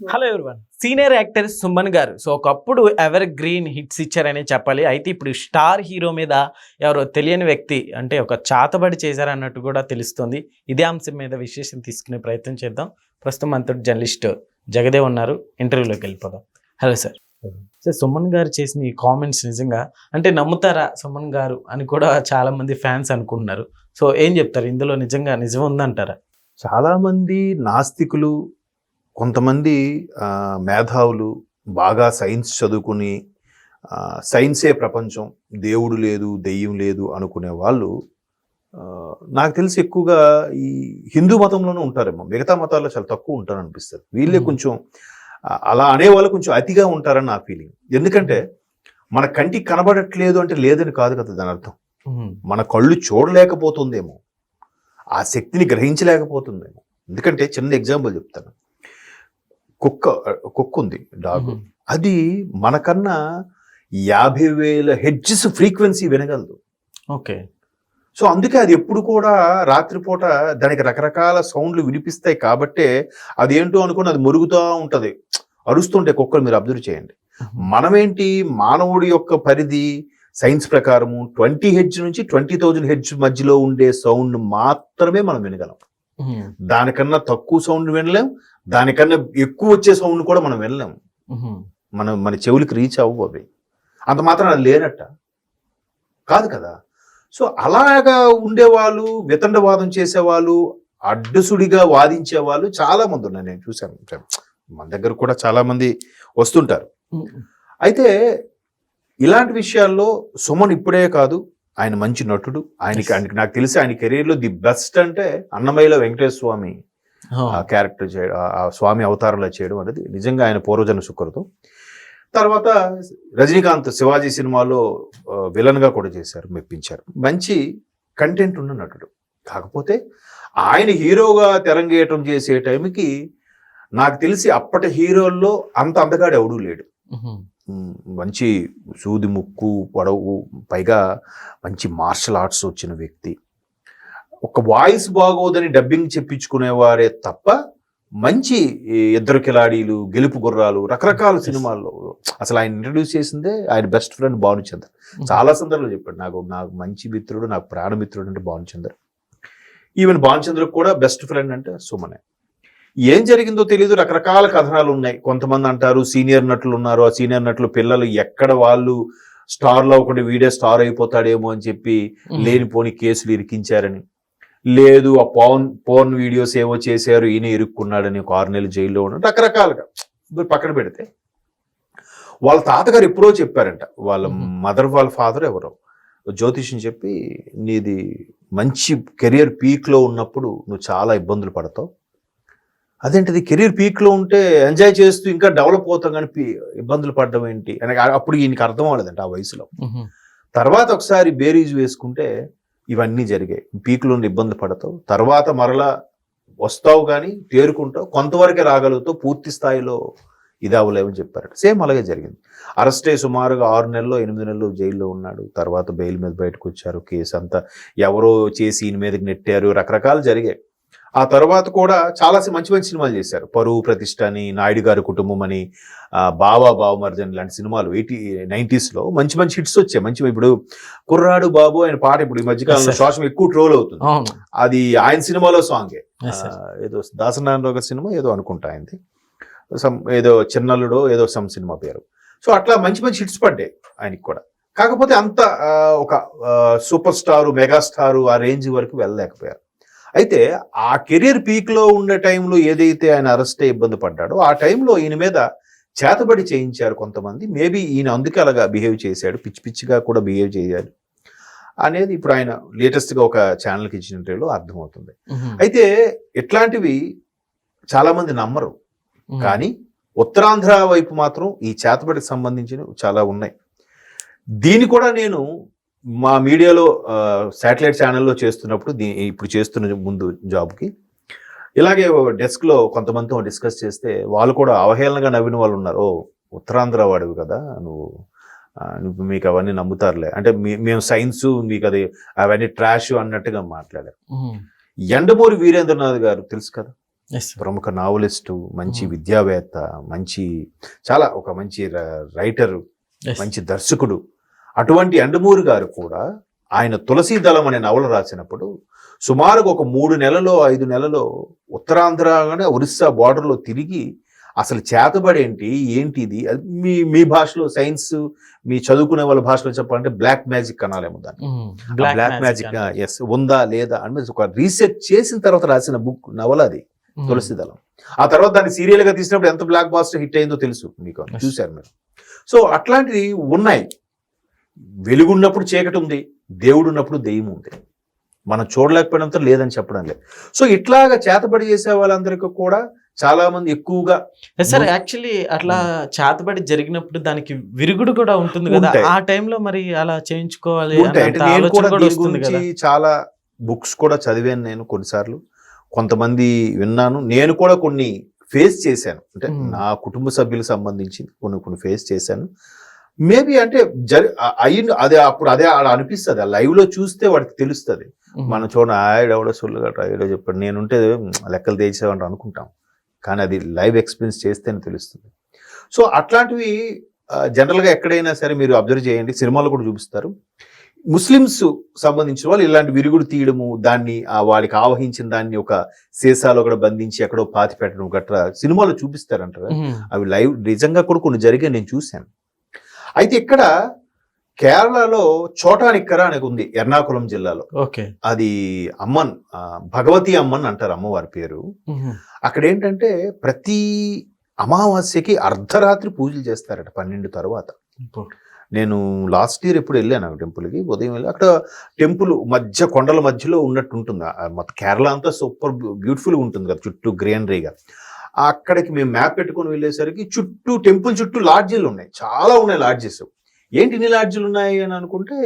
Hello everyone senior actor Suman గారు. So ఒకప్పుడు ever green hits ఇచ్చారనే చెప్పాలి. అయితే ఇప్పుడు స్టార్ హీరో మీద ఎవరో తెలియని వ్యక్తి అంటే ఒక చాతబడి చేశారన్నట్టు కూడా తెలుస్తుంది. ఇదే అంశం మీద విశేషం తీసుకునే ప్రయత్నం చేద్దాం. ప్రస్తుతం మనతో జర్నలిస్ట్ జగదేవ్ ఉన్నారు. ఇంటర్వ్యూలోకి వెళ్ళిపోదాం. హలో సార్ సార్ సుమన్ గారు చేసిన ఈ కామెంట్స్ నిజంగా అంటే నమ్ముతారా సుమన్ గారు అని కూడా చాలామంది ఫ్యాన్స్ అనుకుంటున్నారు. సో ఏం చెప్తారు? ఇందులో నిజంగా నిజం ఉందంటారా? చాలామంది నాస్తికులు కొంతమంది మేధావులు బాగా సైన్స్ చదువుకుని సైన్సే ప్రపంచం దేవుడు లేదు దెయ్యం లేదు అనుకునే వాళ్ళు నాకు తెలిసి ఎక్కువగా ఈ హిందూ మతంలోనే ఉంటారేమో. మిగతా మతాల్లో చాలా తక్కువ ఉంటారు అనిపిస్తుంది వీళ్ళే. కొంచెం అలా అనేవాళ్ళు కొంచెం అతిగా ఉంటారని నా ఫీలింగ్. ఎందుకంటే మన కంటికి కనబడట్లేదు అంటే లేదని కాదు కదా దాని అర్థం. మన కళ్ళు చూడలేకపోతుందేమో. ఆ శక్తిని గ్రహించలేకపోతుందేమో. ఎందుకంటే చిన్న ఎగ్జాంపుల్ చెప్తాను. కుక్క కుక్క ఉంది డాగ్. అది మనకన్నా యాభై వేల హెడ్జెస్ ఫ్రీక్వెన్సీ వినగలదు. ఓకే. సో అందుకే అది ఎప్పుడు కూడా రాత్రిపూట దానికి రకరకాల సౌండ్లు వినిపిస్తాయి కాబట్టే అది ఏంటో అనుకుని అది మురుగుతూ ఉంటది. అరుస్తుంటే కుక్కలు మీరు అబ్జర్వ్ చేయండి. మనమేంటి? మానవుడి యొక్క పరిధి సైన్స్ ప్రకారము ట్వంటీ హెడ్జ్ నుంచి ట్వంటీ థౌజండ్ హెడ్జ్ మధ్యలో ఉండే సౌండ్ మాత్రమే మనం వినగలం. దానికన్నా తక్కువ సౌండ్ వినలేం దానికన్నా ఎక్కువ వచ్చే సౌండ్ కూడా మనం వినలేం. ఉమ్, మనం మన చెవులకి రీచ్ అవ్వవు అవి. అంత మాత్రం అది లేనట్ట. కాదు కదా. సో అలాగా ఉండేవాళ్ళు వితండవాదం చేసేవాళ్ళు అడ్డసుడిగా వాదించే వాళ్ళు చాలా మంది ఉన్నారు. నేను చూశాను. మన దగ్గర కూడా చాలా మంది వస్తుంటారు అయితే ఇలాంటి విషయాల్లో సుమన్ ఇప్పుడే కాదు ఆయన మంచి నటుడు. ఆయనకి నాకు తెలిసి ఆయన కెరీర్లో ది బెస్ట్ అంటే అన్నమయ్యలో వెంకటేశ్వర స్వామి. ఆ, క్యారెక్టర్ చేయడం ఆ- స్వామి అవతారంలో చేయడం అనేది నిజంగా ఆయన పూర్వజన శుక్రతో తర్వాత రజనీకాంత్ శివాజీ సినిమాలో విలన్గా కూడా చేశారు మెప్పించారు. మంచి కంటెంట్ ఉన్న నటుడు. కాకపోతే ఆయన హీరోగా తెరంగేయటం చేసే టైంకి నాకు తెలిసి అప్పటి హీరోల్లో అంత అందగాడు ఎవడూ లేడు. మంచి సూది ముక్కు పొడవు పైగా మంచి మార్షల్ ఆర్ట్స్ వచ్చిన వ్యక్తి. ఒక వాయిస్ బాగోదని డబ్బింగ్ చెప్పించుకునేవారే తప్ప మంచి ఇద్దరు కిలాడీలు గెలుపు గుర్రాలు రకరకాల సినిమాల్లో అసలు ఆయన ఇంట్రడ్యూస్ చేసిందే ఆయన బెస్ట్ ఫ్రెండ్ భానుచంద్ర చాలా సందర్భాలు చెప్పాడు నాకు నాకు మంచి మిత్రుడు నాకు ప్రాణమిత్రుడు అంటే భానుచంద్ర ఈవెన్ భానుచంద్రకు కూడా బెస్ట్ ఫ్రెండ్ అంటే సుమనే. ఏం జరిగిందో తెలియదు రకరకాల కథనాలు ఉన్నాయి. కొంతమంది అంటారు సీనియర్ నటులు ఉన్నారు ఆ సీనియర్ నటులు పిల్లలు ఎక్కడ వాళ్ళు స్టార్లో ఒకటి వీడియో స్టార్ అయిపోతాడేమో అని చెప్పి ఉమ్, లేనిపోని కేసులు ఇరికించారని. లేదు ఆ పవన్ పవన్ వీడియోస్ ఏవో చేశారు ఈయన ఇరుక్కున్నాడని ఒక ఆరు నెలలు జైల్లో ఉన్నాడు. రకరకాలుగా పక్కన పెడితే. వాళ్ళ తాతగారు ఎప్పుడో చెప్పారంట వాళ్ళ. మదర్ వాళ్ళ ఫాదర్ ఎవరో జ్యోతిష్యం చెప్పి నీది మంచి కెరియర్ పీక్లో ఉన్నప్పుడు నువ్వు చాలా ఇబ్బందులు పడతావు. అదేంటిది కెరీర్ పీక్లో ఉంటే ఎంజాయ్ చేస్తూ ఇంకా డెవలప్ అవుతాం కానీ ఇబ్బందులు పడడం ఏంటి? అని అప్పుడు ఈయనకి అర్థం అవ్వలేదంట ఆ వయసులో. తర్వాత ఒకసారి బేరీజ్ వేసుకుంటే ఇవన్నీ జరిగాయి. పీకులు ఇబ్బంది పడతావు. తర్వాత మరలా వస్తావు కానీ తేరుకుంటావు. కొంతవరకే రాగలుగుతావు. పూర్తి స్థాయిలో ఇది అవ్వలేమని చెప్పారట. సేమ్ అలాగే జరిగింది. అరెస్ట్ అయ్యి సుమారుగా ఆరు నెలలు ఎనిమిది నెలలు జైల్లో ఉన్నాడు. తర్వాత బెయిల్ మీద బయటకు వచ్చారు. కేసు అంతా ఎవరో చేసి ఈయన మీదకి నెట్టారు. రకరకాలు జరిగాయి. ఆ తర్వాత కూడా చాలా మంచి మంచి సినిమాలు చేశారు. పరువు ప్రతిష్ట అని నాయుడు గారి కుటుంబం అని బావా బావమర్జన్ లాంటి సినిమాలు. ఎయిటీ నైంటీస్లో మంచి మంచి హిట్స్ వచ్చాయి. మంచి ఇప్పుడు కుర్రాడు బాబు ఆయన పాట ఇప్పుడు ఈ మధ్యకాలంలో. సోషల్ ఎక్కువ ట్రోల్ అవుతుంది. అది ఆయన సినిమాలో సాంగే. ఏదో దాసనారాయణ గారి సినిమా ఏదో అనుకుంటా ఆయనది. సమ్ ఏదో చిన్నల్లుడో ఏదో సమ్ సినిమా పేరు. సో అట్లా మంచి మంచి హిట్స్ పడ్డాయి ఆయనకి కూడా. కాకపోతే అంత ఒక సూపర్ స్టారు మెగా స్టారు ఆ రేంజ్ వరకు వెళ్ళలేకపోయారు. అయితే ఆ కెరీర్ పీక్లో ఉండే టైంలో ఏదైతే ఆయన అరెస్ట్ అయ్యి ఇబ్బంది పడ్డాడో ఆ టైంలో ఈయన మీద చేతబడి చేయించారు కొంతమంది. మేబీ ఈయన అందుకే అలాగా బిహేవ్ చేశాడు. పిచ్చి పిచ్చిగా కూడా బిహేవ్ చేయాలి అనేది ఇప్పుడు ఆయన లేటెస్ట్గా ఒక ఛానల్కి ఇచ్చిన ఇంటర్వ్యూలో అర్థమవుతుంది. అయితే ఇట్లాంటివి చాలా మంది నమ్మరు కానీ ఉత్తరాంధ్ర వైపు మాత్రం ఈ చేతబడికి సంబంధించినవి చాలా ఉన్నాయి. దీన్ని కూడా నేను మా మీడియాలో శాటిలైట్ ఛానల్లో చేస్తున్నప్పుడు దీ ఇప్పుడు చేస్తున్న ముందు జాబ్కి ఇలాగే డెస్క్లో కొంతమందితో డిస్కస్ చేస్తే వాళ్ళు కూడా అవహేళనగా నవ్విన వాళ్ళు ఉన్నారు ఓ ఉత్తరాంధ్ర వాడివి కదా నువ్వు నువ్వు మీకు అవన్నీ నమ్ముతారులే అంటే మేము సైన్స్ మీకు అది అవన్నీ ట్రాష్ అన్నట్టుగా మాట్లాడారు ఎండమూరి వీరేంద్రనాథ్ గారు తెలుసు కదా. ప్రముఖ నావలిస్టు మంచి. విద్యావేత్త మంచి చాలా ఒక మంచి రైటర్. మంచి దర్శకుడు అటువంటి అండమూరి గారు కూడా ఆయన తులసీ దళం అనే నవల రాసినప్పుడు సుమారుగా ఒక మూడు నెలలో ఐదు నెలలో ఉత్తరాంధ్రగానే ఒరిస్సా border లో తిరిగి అసలు చేతబడి ఏంటి ఇది అది మీ మీ భాషలో సైన్స్ మీ చదువుకునే వాళ్ళ భాషలో చెప్పాలంటే బ్లాక్ మ్యాజిక్ అనాలేమో దాన్ని. బ్లాక్ మ్యాజిక్ ఎస్ ఉందా లేదా అని ఒక రీసెర్చ్ చేసిన తర్వాత రాసిన బుక్ నవల అది. తులసి దళం ఆ తర్వాత దాన్ని సీరియల్గా తీసినప్పుడు ఎంత బ్లాక్ బాస్టర్ హిట్ అయిందో తెలుసు మీకు. చూశారు మీరు సో అట్లాంటివి ఉన్నాయి వెలుగున్నప్పుడు చీకటి ఉంది దేవుడు ఉన్నప్పుడు దెయ్యం ఉంది. మనం చూడలేకపోయినంత లేదని చెప్పడం లేదు. సో ఇట్లాగా చేతబడి చేసే వాళ్ళందరికీ కూడా చాలా మంది ఎక్కువగా సార్ యాక్చువల్లీ అట్లా చేతబడి జరిగినప్పుడు దానికి విరుగుడు కూడా ఉంటుంది కదా. ఆ టైంలో మరి అలా చేయించుకోవాలి చాలా బుక్స్ కూడా చదివాను నేను కొన్నిసార్లు. కొంతమంది విన్నాను. నేను కూడా కొన్ని ఫేస్ చేశాను. అంటే. నా కుటుంబ సభ్యులకు సంబంధించి కొన్ని కొన్ని ఫేస్ చేశాను. మేబీ అంటే జరి అ- అయ్యి అదే అప్పుడు అదే ఆడ అనిపిస్తుంది. లైవ్లో చూస్తే వాడికి తెలుస్తుంది. మనం చూడండి ఆవిడ సొల్లు గట్రా ఏడో చెప్పాడు నేనుంటే "మ్, లెక్కలు తెచ్చామంట అనుకుంటాం. కానీ అది లైవ్ ఎక్స్పీరియన్స్ చేస్తేనే తెలుస్తుంది. సో అట్లాంటివి జనరల్గా ఎక్కడైనా సరే మీరు అబ్జర్వ్ చేయండి. సినిమాలో కూడా చూపిస్తారు. ముస్లిమ్స్ సంబంధించిన వాళ్ళు ఇలాంటి విరుగుడు తీయడము దాన్ని ఆ వాడికి ఆవహించిన దాన్ని ఒక సీసాలో కూడా బంధించి ఎక్కడో పాతి పెట్టడం గట్రా సినిమాలో చూపిస్తారంటారా. అవి లైవ్ నిజంగా కూడా కొన్ని జరిగే నేను చూశాను. అయితే ఇక్కడ కేరళలో చోటానిక్కర అనేది ఉంది ఎర్నాకుళం జిల్లాలో. ఓకే. అది అమ్మన్ భగవతి అమ్మన్ అంటారు అమ్మవారి పేరు. అక్కడ ఏంటంటే ప్రతి అమావాస్యకి అర్ధరాత్రి పూజలు చేస్తారట పన్నెండు తర్వాత. నేను లాస్ట్ ఇయర్ ఎప్పుడు వెళ్ళాను ఆ టెంపుల్కి ఉదయం వెళ్ళి అక్కడ టెంపుల్ మధ్య కొండల మధ్యలో ఉన్నట్టు ఉంటుంది మొత్తం కేరళ అంతా సూపర్ బ్యూటిఫుల్గా ఉంటుంది కదా చుట్టూ గ్రీనరీగా. అక్కడికి మేము మ్యాప్ పెట్టుకొని వెళ్ళేసరికి చుట్టూ టెంపుల్ చుట్టూ లాడ్జీలు ఉన్నాయి. చాలా ఉన్నాయి లాడ్జెస్ ఏంటి ఇన్ని లాడ్జీలు ఉన్నాయి అని అనుకుంటే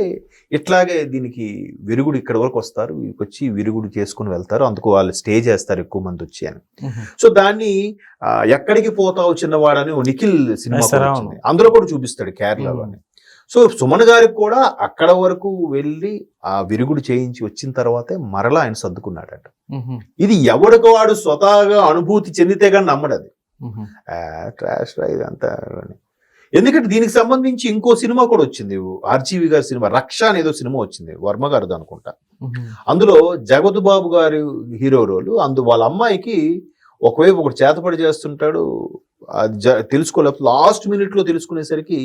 ఇట్లాగే దీనికి విరుగుడు ఇక్కడ వరకు వస్తారు. వచ్చి విరుగుడు చేసుకుని వెళ్తారు. అందుకు వాళ్ళు స్టే చేస్తారు ఎక్కువ మంది వచ్చి అని. సో దాన్ని ఎక్కడికి పోతావు చిన్నవాడని ఓ నిఖిల్ సినిమా. అందులో కూడా చూపిస్తాడు కేరళలోని సో సుమన్ గారికి కూడా అక్కడ వరకు వెళ్ళి ఆ విరుగుడు చేయించి వచ్చిన తర్వాతే మరలా ఆయన సర్దుకున్నాడట. ఇది ఎవరికి వాడు స్వతహాగా అనుభూతి చెందితే కానీ నమ్మడు అది Mhm. ట్రాష్ ఇదంతా. ఎందుకంటే దీనికి సంబంధించి ఇంకో సినిమా కూడా వచ్చింది ఆర్జీవి గారి సినిమా రక్ష అనేదో సినిమా వచ్చింది వర్మ గారిది అనుకుంటా. అందులో జగత్ బాబు గారి హీరో రోల్ అందు వాళ్ళ అమ్మాయికి ఒకవైపు ఒకటి చేతపడి చేస్తుంటాడు తెలుసుకోలేకపోతే లాస్ట్ మినిట్లో తెలుసుకునేసరికి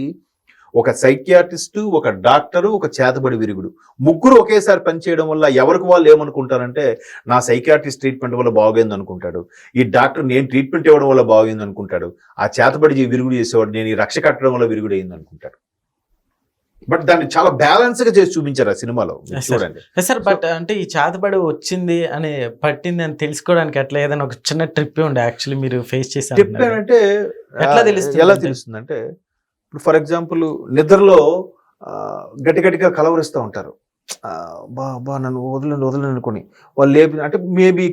ఒక సైకియాట్రిస్ట్ ఒక డాక్టరు ఒక చేతబడి విరుగుడు. ముగ్గురు ఒకేసారి పనిచేయడం వల్ల ఎవరికి వాళ్ళు ఏమనుకుంటారంటే నా సైకియాట్రిస్ట్ ట్రీట్మెంట్ వల్ల బాగైంది అనుకుంటాడు. ఈ డాక్టర్ నేను ట్రీట్మెంట్ ఇవ్వడం వల్ల బాగైంది అనుకుంటాడు. ఆ చేతబడి విరుగుడు చేసేవాడు నేను ఈ రక్ష కట్టడం వల్ల విరుగుడు అయింది అనుకుంటాడు. బట్ దాన్ని చాలా బ్యాలెన్స్గా చేసి చూపించారు ఆ సినిమాలో. చూడండి. సార్ బట్ అంటే ఈ చేతబడి వచ్చింది అని పట్టింది అని తెలుసుకోవడానికి అట్లా ఏదైనా ఒక చిన్న ట్రిప్ ఉండే యాక్చువల్లీ మీరు ఫేస్ చేశారు చెప్పానంటే ఎట్లా ఆ, తెలుస్తుంది ఎలా అంటే? తెలుస్తుంది అంటే ఇప్పుడు ఫర్ ఎగ్జాంపుల్ నిద్రలో ఆ, గట్టి గట్టిగా కలవరిస్తూ ఉంటారు. బా బా నన్ను వదలండి వదలండి అనుకుని వాళ్ళు లేపి అంటే మేబీ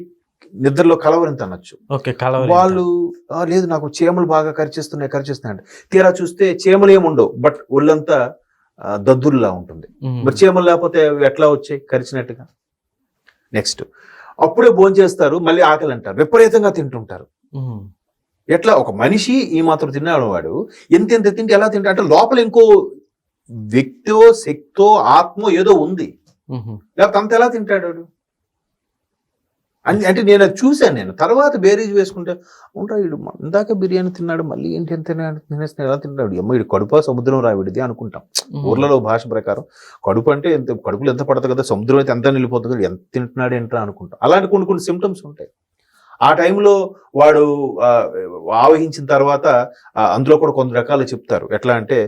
నిద్రలో కలవరింత అనొచ్చు. వాళ్ళు "ఆ, లేదు నాకు చీమలు బాగా కరిచేస్తున్నాయి కరిచేస్తున్నాయి అంటే తీరా చూస్తే చీమలు ఏముండవు బట్ ఒళ్ళంతా ఆ, దద్దుర్లా ఉంటుంది. మరి చీమలు లేకపోతే ఎట్లా వచ్చాయి కరిచినట్టుగా? నెక్స్ట్. అప్పుడే భోంచేస్తారు మళ్ళీ ఆకలి అంటారు విపరీతంగా తింటుంటారు. ఎట్లా ఒక మనిషి ఈ మాత్రం తిన్నాడు వాడు ఎంత ఎంత తింటే ఎలా తింటా అంటే లోపల ఇంకో వ్యక్తో శక్తో ఆత్మో ఏదో ఉంది. లేకపోతే అంత ఎలా తింటాడు వాడు? అని అంటే నేను అది చూశాను నేను. తర్వాత బేరీజ్ వేసుకుంటే ఉంటా వీడు ఇందాక బిర్యానీ తిన్నాడు మళ్ళీ ఏంటి ఎంత తినేస్తున్నాడు ఎలా తింటాడు అమ్మ వీడు కడుపా సముద్రం రావిడిది అనుకుంటాం. ఊర్లలో భాష ప్రకారం కడుపు అంటే ఎంత కడుపులో ఎంత పడుతుంది కదా సముద్రం అయితే ఎంత నిలిపోతుంది కదా ఎంత తింటున్నాడు ఏంట్రా అనుకుంటాం. అలాంటి కొన్ని కొన్ని సిమ్టమ్స్ ఉంటాయి. ఆ టైంలో వాడు ఆవహించిన తర్వాత అందులో కూడా కొన్ని రకాలు చెప్తారు ఎట్లా అంటే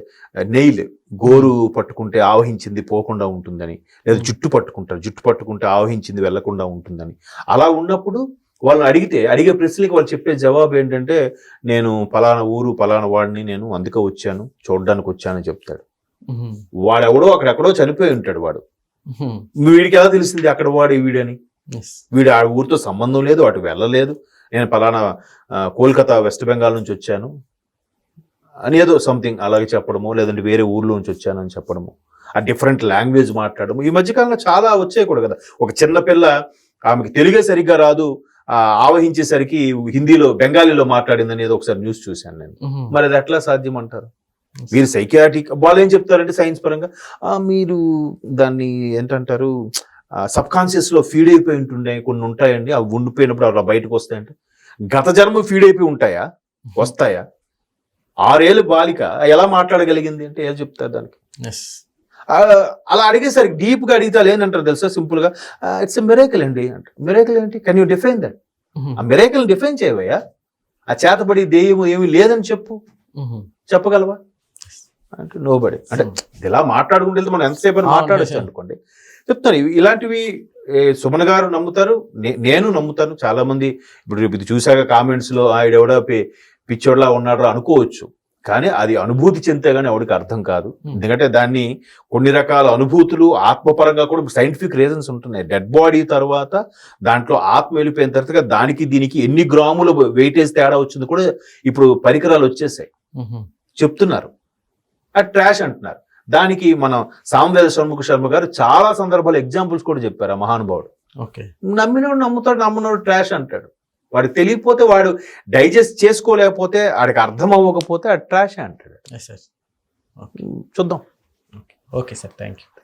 నెయిల్ గోరు పట్టుకుంటే ఆవహించింది పోకుండా ఉంటుందని లేదా జుట్టు పట్టుకుంటారు జుట్టు పట్టుకుంటే ఆవహించింది వెళ్ళకుండా ఉంటుందని అలా ఉన్నప్పుడు వాళ్ళని అడిగితే అడిగే ప్రశ్నలకి వాళ్ళు చెప్పే జవాబు ఏంటంటే నేను పలానా ఊరు పలానా వాడిని నేను అందుకే వచ్చాను చూడడానికి వచ్చానని చెప్తాడు. వాడెవడో అక్కడెక్కడో చనిపోయి ఉంటాడు వాడు. వీడికి ఎలా తెలిసింది అక్కడ వాడు వీడని. వీడు ఆ ఊరితో సంబంధం లేదు అటు వెళ్ళలేదు. నేను పలానా కోల్కతా వెస్ట్ బెంగాల్ నుంచి వచ్చాను. అని ఏదో సంథింగ్ అలాగే చెప్పడము లేదంటే వేరే ఊర్లో నుంచి వచ్చాను అని చెప్పడము. ఆ డిఫరెంట్ లాంగ్వేజ్ మాట్లాడము ఈ మధ్యకాలంలో చాలా వచ్చాయి కూడా కదా. ఒక చిన్న పిల్ల ఆమెకి తెలుగే సరిగ్గా రాదు. ఆవహించేసరికి హిందీలో బెంగాలీలో మాట్లాడింది అనేది ఒకసారి న్యూస్ చూశాను నేను. మరి అది ఎట్లా సాధ్యం అంటారు మీరు సైకియాటిక్ వాళ్ళు ఏం చెప్తారంటే సైన్స్ పరంగా మీరు దాన్ని ఏంటంటారు సబ్ కాన్షియస్లో ఫీడ్ అయిపోయి ఉంటుండే కొన్ని ఉంటాయండి. అవి ఉండిపోయినప్పుడు అలా బయటకు వస్తాయంటే. గత జన్మ ఫీడ్ అయిపోయి ఉంటాయా? వస్తాయా? ఆరేళ్ళు బాలిక ఎలా మాట్లాడగలిగింది అంటే ఏం చెప్తారు దానికి. అలా అడిగేసరికి డీప్గా అడిగితే ఏంటంటారు తెలుసా? సింపుల్గా ఇట్స్ మిరేకల్ అండి. అంటే మిరేకల్ ఏంటి? కెన్ యూ డిఫైన్ దట్ ఆ మిరేకల్ డిఫైన్ చేయవయ్యా. ఆ చేతబడి దెయ్యం ఏమీ లేదని చెప్పు. చెప్పగలవా? అంటే నోబడి అంటే ఇలా మాట్లాడుకుంటే మనం ఎంతసేపు మాట్లాడచ్చు. అనుకోండి. చెప్తాను ఇలాంటివి సుమన్ గారు నమ్ముతారు నేను నమ్ముతాను. చాలా మంది ఇప్పుడు రేపు ఇది చూశాక కామెంట్స్లో ఆవిడెవడో పిచ్చోడ్లా ఉన్నాడు అనుకోవచ్చు. కానీ అది అనుభూతి చెందితే గానీ ఎవడికి అర్థం కాదు. ఎందుకంటే దాన్ని కొన్ని రకాల అనుభూతులు ఆత్మపరంగా కూడా సైంటిఫిక్ రీజన్స్ ఉంటున్నాయి. డెడ్ బాడీ తర్వాత దాంట్లో ఆత్మ వెళ్ళిపోయిన తర్వాత దానికి దీనికి ఎన్ని గ్రాముల వెయిటేజ్ తేడా వచ్చింది కూడా ఇప్పుడు పరికరాలు వచ్చేసాయి. చెప్తున్నారు. అది ట్రాష్ అంటున్నారు. దానికి మనం సామవేద షణ్ముఖ శర్మ గారు చాలా సందర్భాలు ఎగ్జాంపుల్స్ కూడా చెప్పారు ఆ మహానుభావుడు. ఓకే. నమ్మినోడు నమ్ముతాడు నమ్మినోడు ట్రాష్ అంటాడు. వాడికి తెలియకపోతే వాడు డైజెస్ట్ చేసుకోలేకపోతే వాడికి అర్థం అవ్వకపోతే అది ట్రాష్ అంటాడు. చూద్దాం. Okay sir thank you